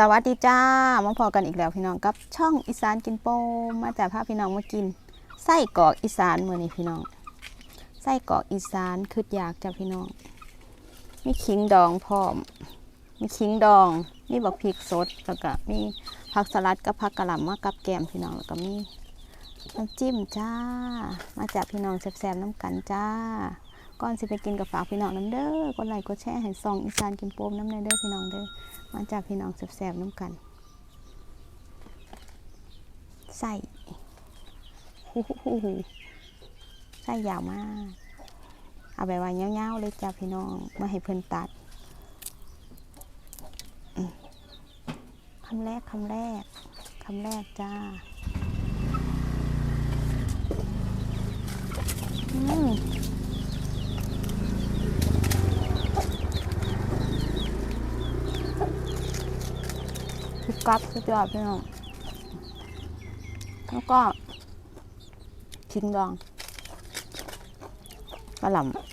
สวัสดีจ้ามาพอกันอีกแล้วพี่น้องกับช่องอีสานกินโปมมาจากพาพพี่น้องมากินไส้กรอกอีสานมื้อนี้พี่น้องไส้กรอกอีสานคืออยากจ้าพี่น้องมีขิงดองพร้อม มีขิงดองมีบักพริกสดแล้วก็มีผักสลัดกับผักกะหล่ำมากับแกมพี่น้องแล้วก็มีน้ำจิ้มจ้า มาจากพี่น้องแซ่บๆน้ำกันจ้า ก่อนสิไปกินกับฝากพี่น้องน้ำเด้อกดไลค์กดแชร์ให้ซองอีสานกินโปมน้ำในเด้อพี่น้องเด้อมาจากพี่น้องแสบๆน้ำกันใส่หูหูหูหูใส่ยาวมาก เอาแบบว่าเงาๆเลยจ้าพี่น้องมาให้เพิ่อนตัดคำแรกคำแรกคำแรกจ้าอืม ทุกกับสุดยอดพี่น้อง แล้วก็ชิ้นดองกระหล่ำ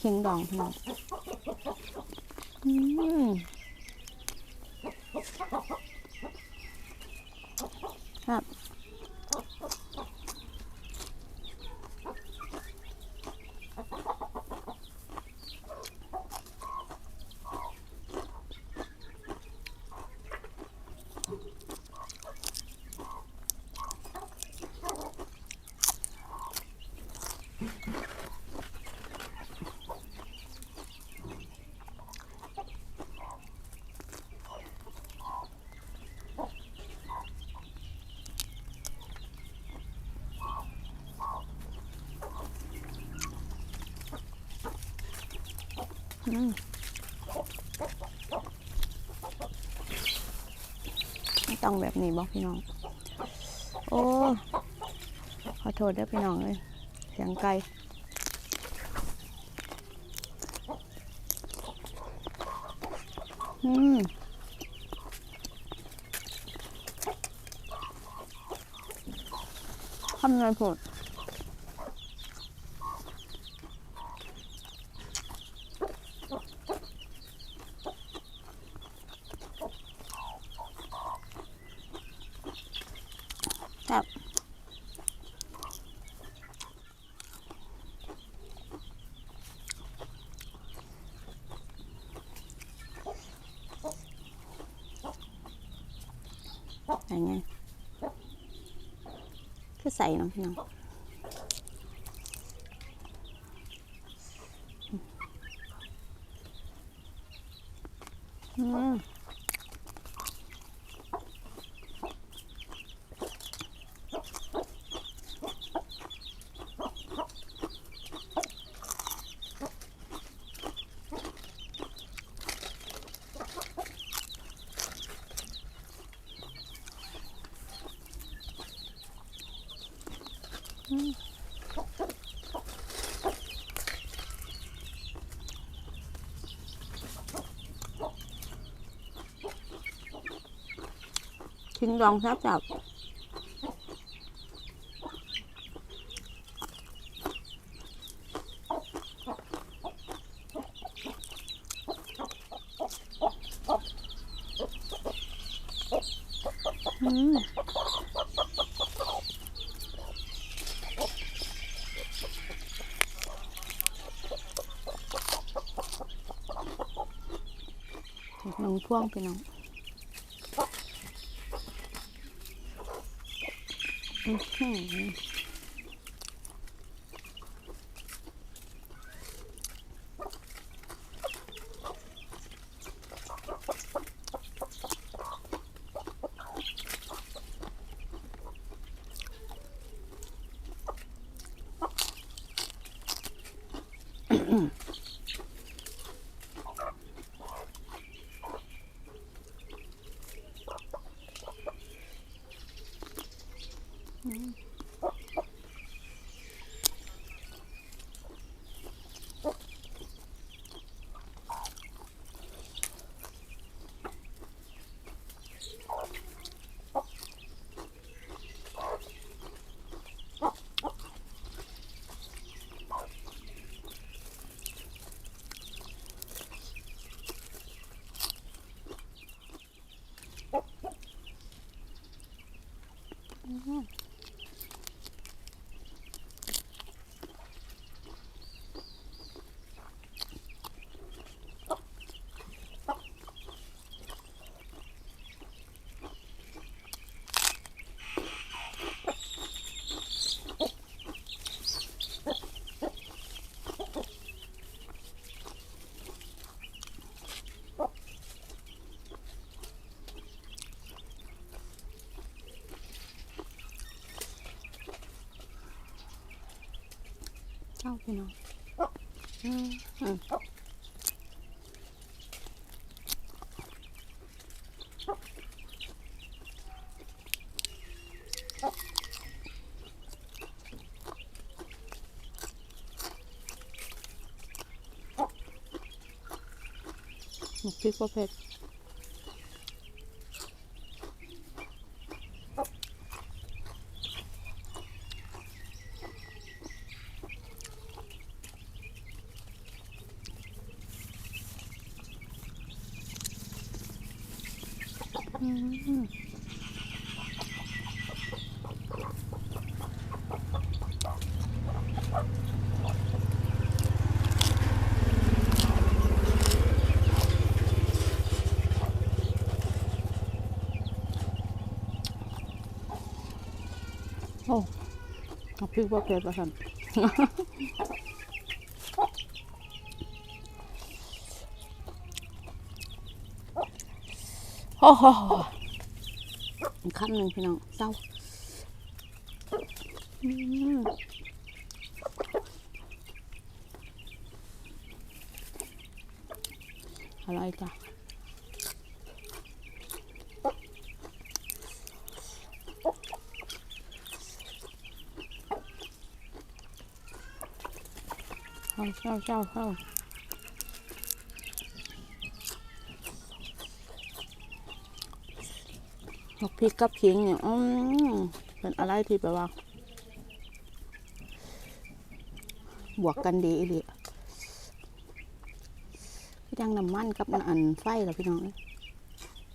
ชิ้นดองพี่น้อง อืม ต้องแบบนี้บอกพี่น้อง โอ้ ขอโทษด้วยพี่น้องเลยเสียงไกลอืมทำไงพูด ครับอย่างไงคือใส่เนาะพี่น้องอืม ชิ้นรองซับจับอืมน้อง พ่วงไปน้องอื้อาพี่น้องมอืมหมกพริกก็เผ็ด โอ้เอาพริกว่าเผ็ดป่ะครั โอ้โหคำหนึ่งพี่น้องเศร้าอืมอร่อยจ้ะเข้าเข้าเข้าเข้าหก พริกกับขิงเนี่ยอืมเป็นอะไรที่แบบว่า บวกกันดีอีหลีพี่ดังน้ำมันกับอันไฟเหรอพี่น้องเอ้ย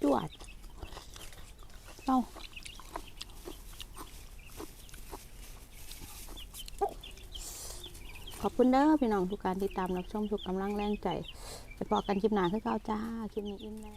จวดเอ้าขอบคุณเด้อพี่น้องทุกการติดตามรับชมทุกกำลังแรงใจไปพอกันคลิปหน้าคือเก่าจ้า คลิปนี้อิ่มแล้ว